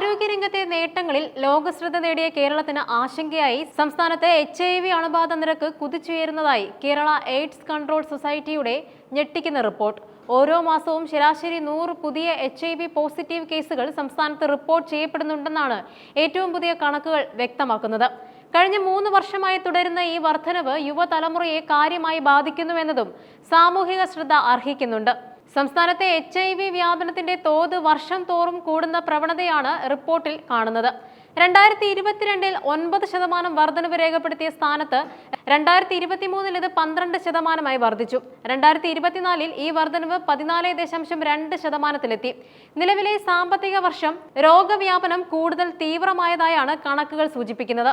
ആരോഗ്യരംഗത്തെ നേട്ടങ്ങളിൽ ലോകശ്രദ്ധ നേടിയ കേരളത്തിന് ആശങ്കയായി. സംസ്ഥാനത്തെ എച്ച് ഐ വി അണുബാധ നിരക്ക് കുതിച്ചുയരുന്നതായി കേരള എയ്ഡ്സ് കൺട്രോൾ സൊസൈറ്റിയുടെ ഞെട്ടിക്കുന്ന റിപ്പോർട്ട്. ഓരോ മാസവും ശരാശരി നൂറ് പുതിയ എച്ച് ഐ വി പോസിറ്റീവ് കേസുകൾ സംസ്ഥാനത്ത് റിപ്പോർട്ട് ചെയ്യപ്പെടുന്നുണ്ടെന്നാണ് ഏറ്റവും പുതിയ കണക്കുകൾ വ്യക്തമാക്കുന്നത്. കഴിഞ്ഞ മൂന്ന് വർഷമായി തുടരുന്ന ഈ വർധനവ് യുവതലമുറയെ കാര്യമായി ബാധിക്കുന്നുവെന്നതും സാമൂഹിക ശ്രദ്ധ അർഹിക്കുന്നുണ്ട്. സംസ്ഥാനത്തെ എച്ച് ഐ വി വ്യാപനത്തിന്റെ തോത് വർഷം തോറും കൂടുന്ന പ്രവണതയാണ് റിപ്പോർട്ടിൽ കാണുന്നത്. രണ്ടായിരത്തി ഇരുപത്തിരണ്ടിൽ ഒൻപത് ശതമാനം വർധനവ് രേഖപ്പെടുത്തിയ സ്ഥാനത്ത് രണ്ടായിരത്തി ഇരുപത്തിമൂന്നിൽ ഇത് പന്ത്രണ്ട് ശതമാനമായി വർദ്ധിച്ചു രണ്ടായിരത്തി ഇരുപത്തിനാലിൽ ഈ വർധനവ് പതിനാല് ദശാംശം രണ്ട് ശതമാനത്തിലെത്തി. നിലവിലെ സാമ്പത്തിക വർഷം രോഗവ്യാപനം കൂടുതൽ തീവ്രമായതായാണ് കണക്കുകൾ സൂചിപ്പിക്കുന്നത്.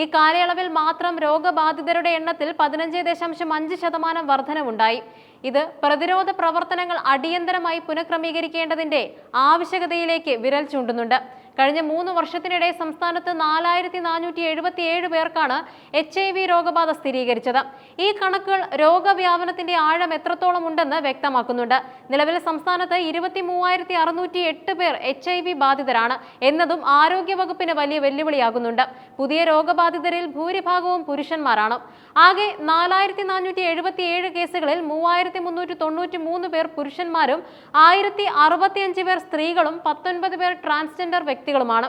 ഈ കാലയളവിൽ മാത്രം രോഗബാധിതരുടെ എണ്ണത്തിൽ പതിനഞ്ച് ദശാംശം അഞ്ച് ശതമാനം വർധനവുണ്ടായി. ഇത് പ്രതിരോധ പ്രവർത്തനങ്ങൾ അടിയന്തരമായി പുനഃക്രമീകരിക്കേണ്ടതിന്റെ ആവശ്യകതയിലേക്ക് വിരൽ ചൂണ്ടുന്നുണ്ട്. കഴിഞ്ഞ മൂന്ന് വർഷത്തിനിടെ സംസ്ഥാനത്ത് നാലായിരത്തി നാനൂറ്റി എഴുപത്തി ഏഴ് പേർക്കാണ് എച്ച് ഐ വി രോഗബാധ സ്ഥിരീകരിച്ചത്. ഈ കണക്കുകൾ രോഗവ്യാപനത്തിന്റെ ആഴം എത്രത്തോളം ഉണ്ടെന്ന് വ്യക്തമാക്കുന്നുണ്ട്. നിലവിൽ സംസ്ഥാനത്ത് ഇരുപത്തി മൂവായിരത്തി അറുന്നൂറ്റി എട്ട് പേർ എച്ച് ഐ വി ബാധിതരാണ് എന്നതും ആരോഗ്യവകുപ്പിന് വലിയ വെല്ലുവിളിയാകുന്നുണ്ട്. പുതിയ രോഗബാധിതരിൽ ഭൂരിഭാഗവും പുരുഷന്മാരാണ്. ആകെ നാലായിരത്തി നാനൂറ്റി എഴുപത്തി ഏഴ് കേസുകളിൽ മൂവായിരത്തി മുന്നൂറ്റി തൊണ്ണൂറ്റി മൂന്ന് പേർ പുരുഷന്മാരും ആയിരത്തി അറുപത്തിയഞ്ച് പേർ സ്ത്രീകളും പത്തൊൻപത് പേർ ട്രാൻസ്ജെൻഡർ വ്യക്തികളുമാണ്.